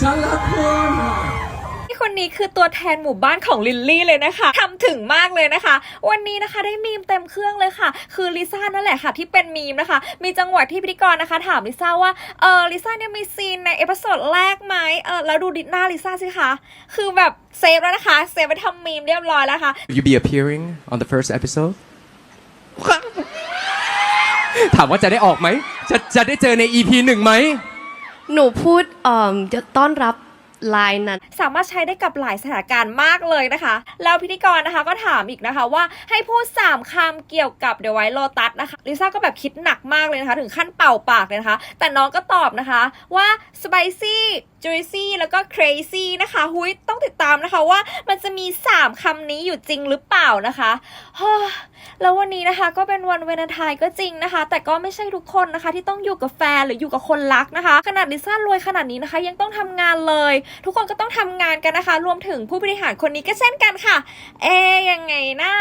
ฉันรักคุณที่คนนี้คือตัวแทนหมู่บ้านของลิลลี่เลยนะคะทำถึงมากเลยนะคะ วันนี้นะคะได้มีมเต็มเครื่องเลยค่ะ คือลิซ่านั่นแหละค่ะที่เป็นมีมนะคะ มีจังหวะที่พิธีกรนะคะ ถามลิซ่าว่าเออลิซ่าเนี่ยมีซีนในเอพิโซดแรกไหมเออแล้วดูดิหน้าลิซ่าสิคะคือแบบเซฟแล้วนะคะเซฟไปทำมีมเรียบร้อยแล้วค่ะ Will you be appearing on the first episode ถามว่าจะได้ออกไหม จะจะได้เจอใน EP หนึ่งไหม หนูพูดเอ่อจะต้อนรับไลน์นั้นสามารถใช้ได้กับหลายสถานการณ์มากเลยนะคะ แล้วพิธีกรนะคะก็ถามอีกนะคะว่าให้พูด 3คำเกี่ยวกับเดวายโลตัสนะคะลิซ่าก็แบบคิดหนักมากเลยนะคะ ถึงขั้นเป่าปากเลยนะคะ แต่น้องก็ตอบนะคะว่า spicy juicy แล้วก็ crazy นะคะหุยต้องติดตามนะคะว่ามันจะมี 3คำนี้อยู่จริงหรือเปล่านะคะแล้ววันนี้นะคะก็เป็นวันเวนไทน์ก็จริงนะคะ แต่ก็ไม่ใช่ทุกคนนะคะ ที่ต้องอยู่กับแฟนหรืออยู่กับคนรักนะคะ ขนาดลิซ่ารวยขนาดนี้นะคะ ยังต้องทำงานเลย ทุกคนก็ต้องทำงานกันนะคะ รวมถึงผู้บริหารคนนี้ก็เช่นกันค่ะ เอ๊ยยังไงนะ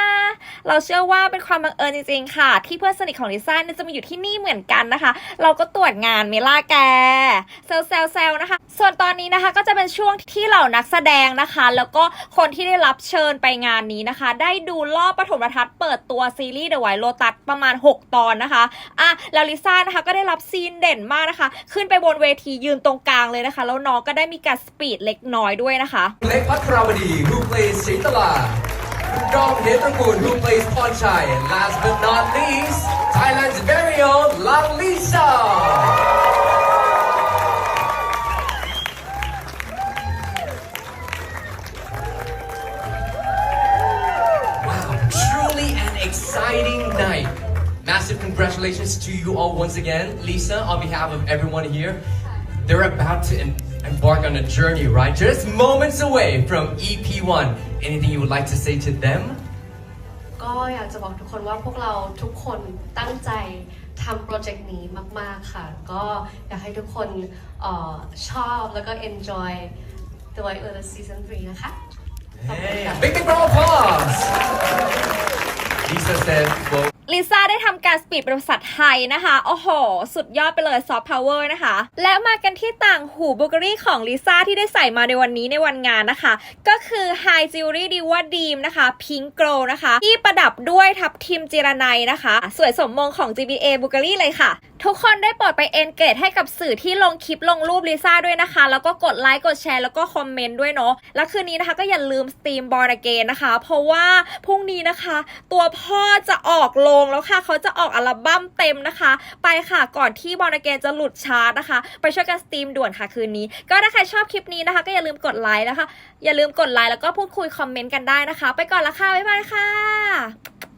เราเชื่อว่าเป็นความบังเอิญจริงๆค่ะ ที่เพื่อนสนิทของลิซ่าเนี่ยจะมาอยู่ที่นี่เหมือนกันนะคะ เราก็ตรวจงานเมล่าแกเซลเซลเซลนะคะ ส่วนตอนนี้นะคะก็จะเป็นช่วงที่เหล่านักแสดงนะคะ แล้วก็คนที่ได้รับเชิญไปงานนี้นะคะ ได้ดูรอบปฐมทัศน์เปิดตัวซีรีส์ The White Lotus ประมาณ 6 ตอนนะคะอะแล้วลิซ่านะคะก็ได้รับซีนเด่นมากนะคะ ขึ้นไปบนเวทียืนตรงกลางเลยนะคะ แล้วน้องก็ได้มีการสปีดเล็กน้อยด้วยนะคะ เล็กพัทรวดี who plays ศรีตลาดอมเฮตระกูล who plays พรชัย and last but not least Massive congratulations to you all once again. Lisa, on behalf of everyone here, they're about to em- embark on a journey, right? Just moments away from EP1. Anything you would like to say to them? ก็อยากจะบอกทุกคนว่าพวกเราทุกคนตั้งใจทำโปรเจกต์นี้มาก ๆ ค่ะ ก็อยากให้ทุกคนเออชอบแล้วก็ enjoy The White Lotus Season 3 นะคะ ขอบคุณ Hey, ค่ะ big big round of applause. Lisa said, well, ลิซ่าได้ทำการสปีดเป็นภาษาไทยนะคะ โอ้โห สุดยอดไปเลยซอฟต์พาวเวอร์นะคะ และมากันที่ต่างหูบุกรี่ของลิซ่าที่ได้ใส่มาในวันนี้ในวันงานนะคะ ก็คือ High Jewelry Diva Dream นะคะ Pink Glow นะคะ ที่ประดับด้วยทับทิมจิรนัยนะคะ สวยสมมงของ GBA บุกรี่เลยค่ะ ทุกคนได้โปรดไปเอนเกจให้กับสื่อที่ลงคลิปลงรูปลิซ่าด้วยนะคะ แล้วก็กดไลค์กดแชร์แล้วก็คอมเมนต์ด้วยเนาะและคืนนี้นะคะก็อย่าลืมสตรีมบอร์ดเกนนะคะ เพราะว่าพรุ่งนี้นะคะ ตัวพ่อจะออกลงแล้วค่ะ เขาจะออกอัลบั้มเต็มนะคะ ไปค่ะก่อนที่บอร์ดเกนจะหลุดชาร์ตนะคะ ไปช่วยกันสตรีมด่วนค่ะคืนนี้ ก็ถ้าใครชอบคลิปนี้นะคะ ก็อย่าลืมกดไลค์นะคะอย่าลืมกดไลค์แล้วก็พูดคุยคอมเมนต์กันได้นะคะ ไปก่อนละค่ะบ๊ายบายค่ะ